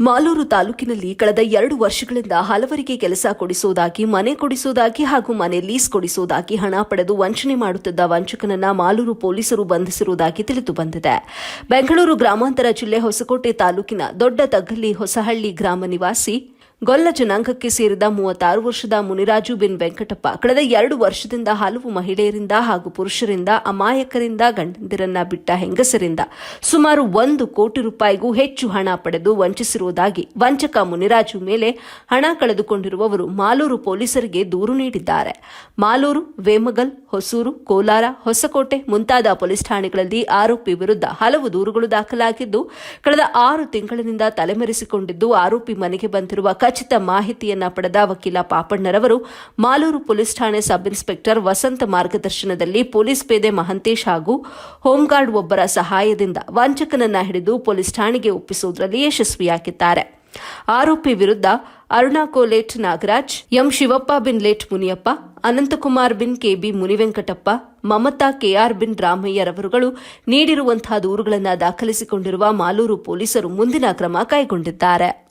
ಮಾಲೂರು ತಾಲೂಕಿನಲ್ಲಿ ಕಳೆದ ಎರಡು ವರ್ಷಗಳಿಂದ ಹಲವರಿಗೆ ಕೆಲಸ ಕೊಡಿಸುವುದಾಗಿ ಮನೆ ಕೊಡಿಸುವುದಾಗಿ ಹಾಗೂ ಮನೆ ಲೀಸ್ ಕೊಡಿಸುವುದಾಗಿ ಹಣ ಪಡೆದು ವಂಚನೆ ಮಾಡುತ್ತಿದ್ದ ವಂಚಕನನ್ನ ಮಾಲೂರು ಪೊಲೀಸರು ಬಂಧಿಸಿರುವುದಾಗಿ ತಿಳಿದು ಬಂದಿದೆ. ಬೆಂಗಳೂರು ಗ್ರಾಮಾಂತರ ಜಿಲ್ಲೆ ಹೊಸಕೋಟೆ ತಾಲೂಕಿನ ದೊಡ್ಡ ತಗ್ಗಲ್ಲಿ ಹೊಸಹಳ್ಳಿ ಗ್ರಾಮ ನಿವಾಸಿ ಗೊಲ್ಲ ಜನಾಂಗಕ್ಕೆ ಸೇರಿದ ಮೂವತ್ತಾರು ವರ್ಷದ ಮುನಿರಾಜು ಬಿನ್ ವೆಂಕಟಪ್ಪ, ಕಳೆದ ಎರಡು ವರ್ಷದಿಂದ ಹಲವು ಮಹಿಳೆಯರಿಂದ ಹಾಗೂ ಪುರುಷರಿಂದ ಅಮಾಯಕರಿಂದ ಗಂಡಂದಿರನ್ನ ಬಿಟ್ಟ ಹೆಂಗಸರಿಂದ ಸುಮಾರು ಒಂದು ಕೋಟಿ ರೂಪಾಯಿಗೂ ಹೆಚ್ಚು ಹಣ ಪಡೆದು ವಂಚಿಸಿರುವುದಾಗಿ ವಂಚಕ ಮುನಿರಾಜು ಮೇಲೆ ಹಣ ಕಳೆದುಕೊಂಡಿರುವವರು ಮಾಲೂರು ಪೊಲೀಸರಿಗೆ ದೂರು ನೀಡಿದ್ದಾರೆ. ಮಾಲೂರು, ವೇಮಗಲ್, ಹೊಸೂರು, ಕೋಲಾರ, ಹೊಸಕೋಟೆ ಮುಂತಾದ ಪೊಲೀಸ್ ಠಾಣೆಗಳಲ್ಲಿ ಆರೋಪಿ ವಿರುದ್ಧ ಹಲವು ದೂರುಗಳು ದಾಖಲಾಗಿದ್ದು, ಕಳೆದ ಆರು ತಿಂಗಳಿನಿಂದ ತಲೆಮರೆಸಿಕೊಂಡಿದ್ದು ಆರೋಪಿ ಮನೆಗೆ ಬಂದಿರುವ ಖಚಿತ ಮಾಹಿತಿಯನ್ನ ಪಡೆದ ವಕೀಲ ಪಾಪಣ್ಣರವರು ಮಾಲೂರು ಪೊಲೀಸ್ ಠಾಣೆ ಸಬ್ ಇನ್ಸ್ಪೆಕ್ಟರ್ ವಸಂತ ಮಾರ್ಗದರ್ಶನದಲ್ಲಿ ಪೊಲೀಸ್ ಪೇದೆ ಮಹಂತೇಶ್ ಹಾಗೂ ಹೋಂಗಾರ್ಡ್ ಒಬ್ಬರ ಸಹಾಯದಿಂದ ವಂಚಕನನ್ನ ಹಿಡಿದು ಪೊಲೀಸ್ ಠಾಣೆಗೆ ಒಪ್ಪಿಸುವುದರಲ್ಲಿ ಯಶಸ್ವಿಯಾಗಿದ್ದಾರೆ. ಆರೋಪಿ ವಿರುದ್ಧ ಅರುಣಾಕೋಲೇಟ್ ನಾಗರಾಜ್, ಎಂ ಶಿವಪ್ಪ ಬಿನ್ ಲೇಟ್ ಮುನಿಯಪ್ಪ, ಅನಂತಕುಮಾರ್ ಬಿನ್ ಕೆಬಿ ಮುನಿವೆಂಕಟಪ್ಪ, ಮಮತಾ ಕೆಆರ್ ಬಿನ್ ರಾಮಯ್ಯರವರುಗಳು ನೀಡಿರುವಂತಹ ದೂರುಗಳನ್ನು ದಾಖಲಿಸಿಕೊಂಡಿರುವ ಮಾಲೂರು ಪೊಲೀಸರು ಮುಂದಿನ ಕ್ರಮ ಕೈಗೊಂಡಿದ್ದಾರೆ.